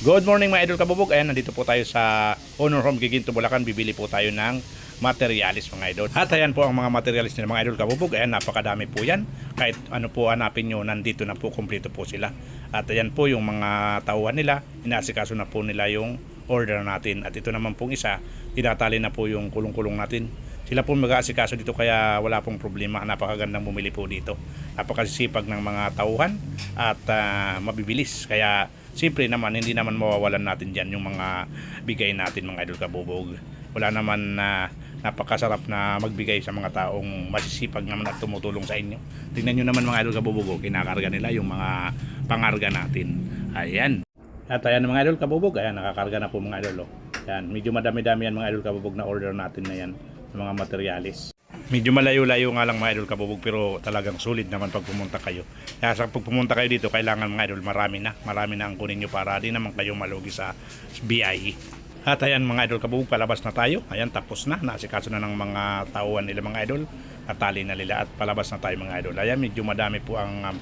Good morning mga idol kabubog. Ayan, nandito po tayo sa Honor Home Giginto, Bulacan. Bibili po tayo ng materialis mga idol. At ayan po ang mga materialis nila mga idol kabubog. Ayan, napakadami po yan. Kahit ano po hanapin nyo, nandito na po, kumpleto po sila. At ayan po yung mga tauhan nila. Inaasikaso na po nila yung order natin. At ito naman pong isa, tinatali na po yung kulong-kulong natin. Sila po mag-aasikaso dito kaya wala pong problema. Napakagandang bumili po dito. Napakasipag ng mga tauhan at ah, mabibilis. Kaya siyempre naman hindi naman mawawalan natin dyan yung mga bigay natin mga idol kabubog. Wala naman na napakasarap na magbigay sa mga taong masisipag naman at tumutulong sa inyo. Tingnan nyo naman mga idol kabubog, oh, kinakarga nila yung mga pangarga natin. Ayan. At ayan mga idol kabubog, ayan nakakarga na po mga idol. Oh. Ayan, medyo madami-dami yan mga idol kabubog na order natin na yan, ng mga materialis. Medyo malayo-layo nga lang mga idol kabubog pero talagang sulit naman pag pumunta kayo. Kaya sa pag pumunta kayo dito, kailangan mga idol marami na. Marami na ang kunin nyo para di naman kayo malugi sa BIE. At ayan mga idol kabubog, palabas na tayo. Ayan, tapos na. Nasikaso na ng mga tauhan nila mga idol. Natali na nila at palabas na tayo mga idol. Ayan, medyo madami po ang um,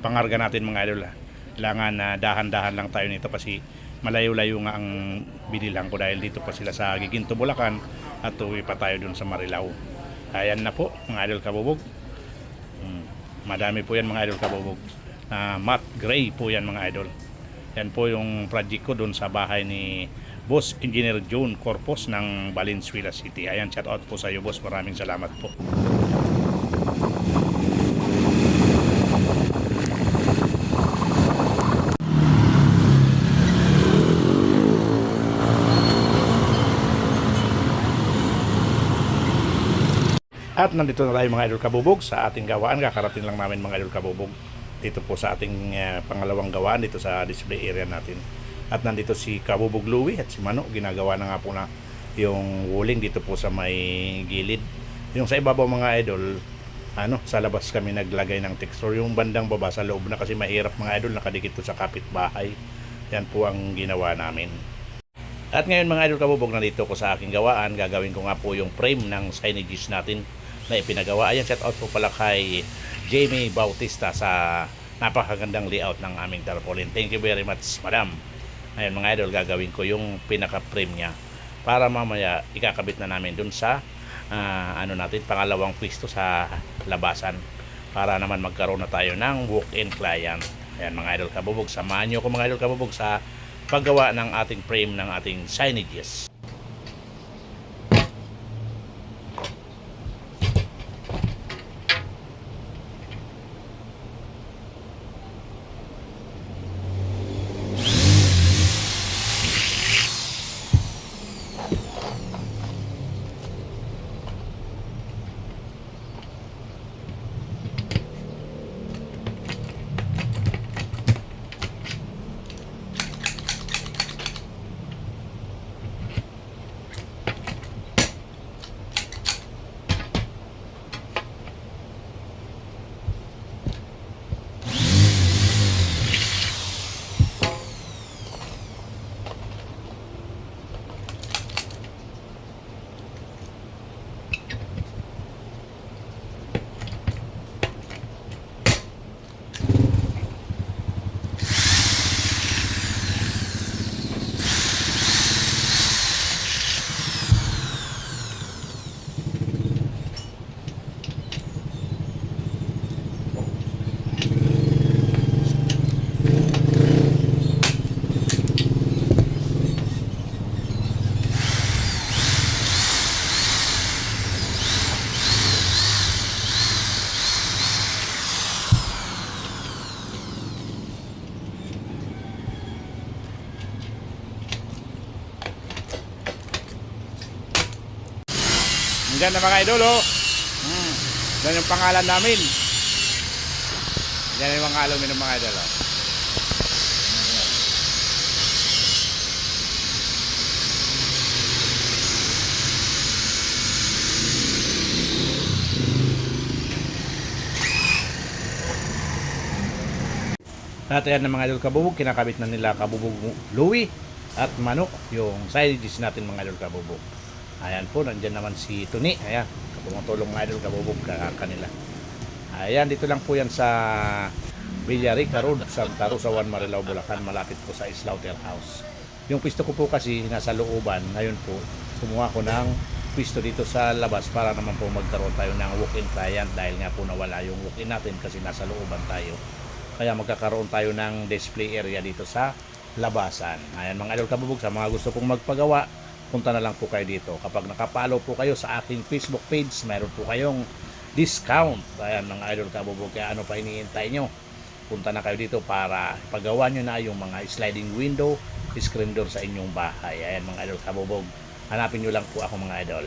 pangarga natin mga idol. ah. Kailangan na dahan-dahan lang tayo nito kasi malayo-layo nga ang binilang ko dahil dito pa sila sa Giginto, Bulacan at uwi pa tayo dun sa Marilao. Ayan na po mga idol kabubog. Hmm, Madami po yan mga idol kabubog. Ah, matte gray po yan mga idol. Yan po yung project ko dun sa bahay ni Boss Engineer June Corpus ng Valenzuela City. Ayan, shout out po sa iyo boss. Maraming salamat po. At nandito na tayo mga idol kabubog sa ating gawaan. Kakarating lang namin mga idol kabubog dito po sa ating eh, pangalawang gawaan dito sa display area natin. At nandito si Kabubog Louie at si Mano. Ginagawa na nga po na yung wuling dito po sa may gilid. Yung sa ibabaw mga idol, ano, sa labas kami naglagay ng texture. Yung bandang baba sa loob na kasi mahirap mga idol nakadikit to sa kapitbahay. Yan po ang ginawa namin. At ngayon mga idol kabubog nandito ko sa aking gawaan. Gagawin ko nga po yung frame ng signages natin na ipinagawa. Ayan, shout out po pala kay Jamie Bautista sa napakagandang layout ng aming tarpaulin. Thank you very much, madam. Ngayon mga idol, gagawin ko yung pinaka-frame niya para mamaya ikakabit na namin dun sa ah, ano natin, pangalawang pwesto sa labasan para naman magkaroon na tayo ng walk-in client. Ayan mga idol kabubog, samahan nyo ko mga idol kabubog sa paggawa ng ating frame ng ating signages. Ang ganda mga idol, oh. Hmm. Yan yung pangalan namin. Yan yung mga alamin ng mga idol, oh. At ayan na mga idol kabubog, kinakabit na nila kabubog Louie at Manok yung side dish natin mga idol kabubog. Ayan po, nandyan naman si Tuni. Ayan, tumutulong mga idol kabubog ka kanila. Ayan, dito lang po yan sa Villarica Road, Santa Rosa, Juan Marilao, Bulacan, malapit po sa Slaughterhouse. Yung pisto ko po kasi nasa looban, ngayon po, kumuha ko ng pisto dito sa labas para naman po magkaroon tayo ng walk-in client dahil nga po nawala yung walk-in natin kasi nasa looban tayo. Kaya magkakaroon tayo ng display area dito sa labasan. Ayan mga idol kabubog, sa mga gusto pong magpagawa, punta na lang po kayo dito. Kapag nakapalo po kayo sa aking Facebook page, mayroon po kayong discount. Ayan mga idol kabubog, kaya ano pa iniintay nyo? Punta na kayo dito para pagawa nyo na yung mga sliding window, screen door sa inyong bahay. Ayan mga idol kabubog. Hanapin nyo lang po ako mga idol.